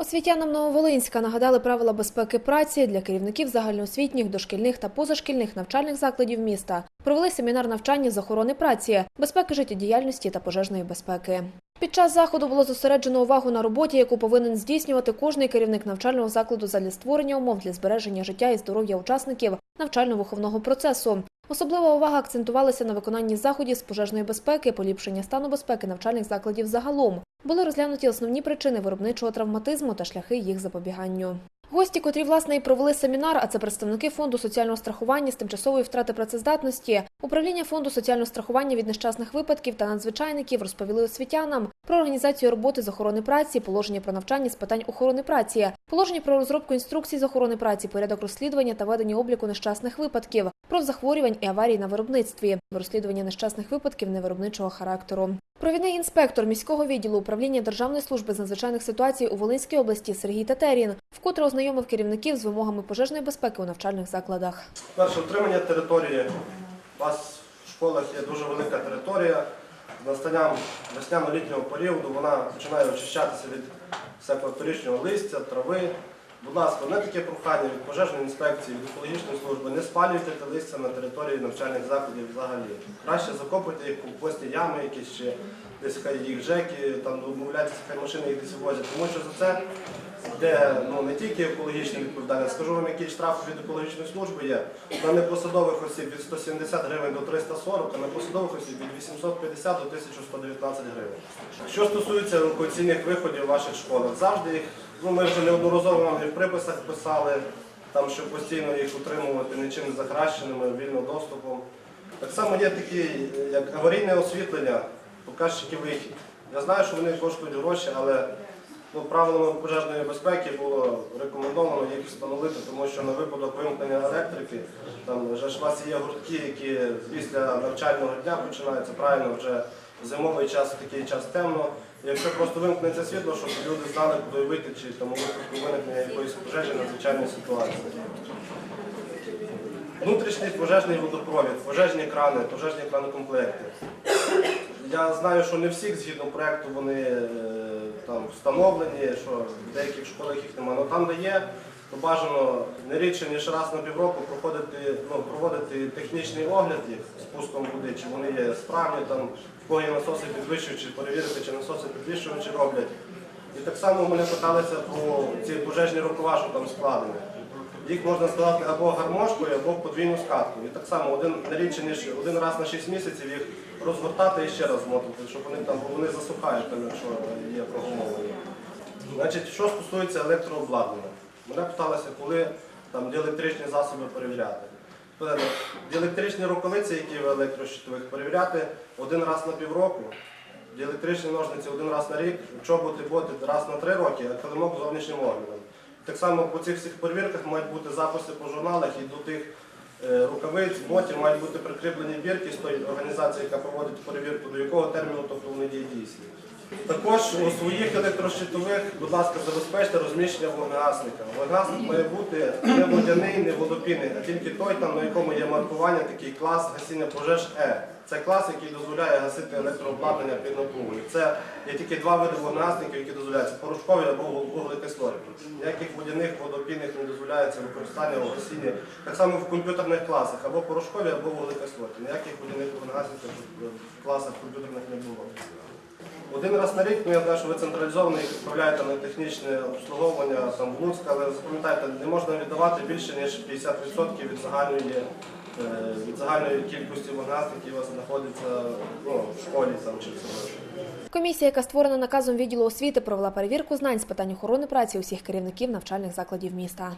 Освітянам Нововолинська нагадали правила безпеки праці для керівників загальноосвітніх, дошкільних та позашкільних навчальних закладів міста. Провели семінар навчання з охорони праці, безпеки життєдіяльності та пожежної безпеки. Під час заходу було зосереджено увагу на роботі, яку повинен здійснювати кожний керівник навчального закладу задля створення умов для збереження життя і здоров'я учасників навчально-виховного процесу. Особлива увага акцентувалася на виконанні заходів з пожежної безпеки, поліпшення стану безпеки навчальних закладів загалом. Були розглянуті основні причини виробничого травматизму та шляхи їх запобіганню. Гості, котрі власне і провели семінар, а це представники фонду соціального страхування з тимчасової втрати працездатності, управління фонду соціального страхування від нещасних випадків та надзвичайників розповіли освітянам про організацію роботи з охорони праці, положення про навчання з питань охорони праці, положення про розробку інструкцій з охорони праці, порядок розслідування та ведення обліку нещасних випадків, про захворювань і аварій на виробництві, розслідування нещасних випадків невиробничого характеру. Провідний інспектор міського відділу управління Державної служби з надзвичайних ситуацій у Волинській області Сергій Татерін вкотре ознайомив керівників з вимогами пожежної безпеки у навчальних закладах. Перше, утримання території. У вас в школах є дуже велика територія. З настанням весняно-літнього періоду вона починає очищатися від всякого торічного листя, трави. Будь ласка, не таке прохання від пожежної інспекції, від екологічної служби, не спалюйте те листя на території навчальних закладів взагалі. Краще закопуйте їх у компостні ями, якісь ще десь хай їх жеки, там домовляйтеся, хай машини їх десь возять. Тому що за це де ну, не тільки екологічна відповідальність, скажу вам, який штраф від екологічної служби є. На непосадових осіб від 170 гривень до 340, а на посадових осіб від 850 до 1119 гривень. Що стосується евакуаційних виходів в ваших школах, завжди їх, ну ми вже неодноразово вам і в приписах писали, там, щоб постійно їх утримувати нічим не захаращеними, вільно доступом. Так само є такі, як аварійне освітлення, показчики вихід. Я знаю, що вони коштують гроші, але ну, правилами пожежної безпеки було рекомендовано їх встановити, тому що на випадок вимкнення електрики, там вже ж у вас є гуртки, які після навчального дня починаються правильно вже зимовий час, такий час темно. Якщо просто вимкнеться світло, щоб люди знали, куди вийти, чи там у випадку виникнення якоїсь пожежі надзвичайної ситуації. Внутрішній пожежний водопровід, пожежні крани, пожежні кранокомплекти. Я знаю, що не всіх згідно проекту вони е, там встановлені, що в деяких школах їх немає. Але там, де є, то бажано не рідше, ніж раз на півроку проходити, ну, проводити технічний огляд їх спуском води, чи вони є справні, там, в кого є насоси підвищувачі, перевірити, чи насоси підвищувачі роблять. І так само мене питалися про ці пожежні рукава, що там складені. Їх можна складати або гармошкою, або в подвійну скатку. І так само один ніж один раз на 6 місяців їх розгортати і ще раз змотати, щоб вони там вони засухають, там, якщо є прогумовані. Значить, що стосується електрообладнання, мене питалися, коли там діелектричні засоби перевіряти. Діелектричні рукавиці, які в електрощитових перевіряти один раз на півроку, діелектричні ножниці один раз на рік, чоботи боти раз на три роки, а килимок зовнішнім оглядом. Так само по цих всіх перевірках мають бути записи по журналах і до тих е, рукавиць, ботів мають бути прикріплені бірки з тої організації, яка проводить перевірку, до якого терміну тобто вони є дійсні. Також у своїх електрощитових, будь ласка, забезпечте розміщення вогнегасника. Вогнегасник має бути не водяний, не водопінний, а тільки той, на якому є маркування, такий клас гасіння пожеж Е. Це клас, який дозволяє гасити електрообладнання під напругою. Це є тільки два види вогнегасників, які дозволяються порошкові або вуглекислотні. Ніяких водяних водопінних не дозволяється використання у гасінні. Так само в комп'ютерних класах або порошкові, або вуглекислотні. Ніяких водяних вогнегасників в класах комп'ютерних не було. Один раз на рік, ну я знаю, що ви централізовано їх відправляєте на технічне обслуговування там, в але запам'ятайте, не можна віддавати більше, ніж 50% від загальної, е, від загальної кількості вогнегасників, які у вас знаходяться ну, в школі там, чи в садочку. Комісія, яка створена наказом відділу освіти, провела перевірку знань з питань охорони праці усіх керівників навчальних закладів міста.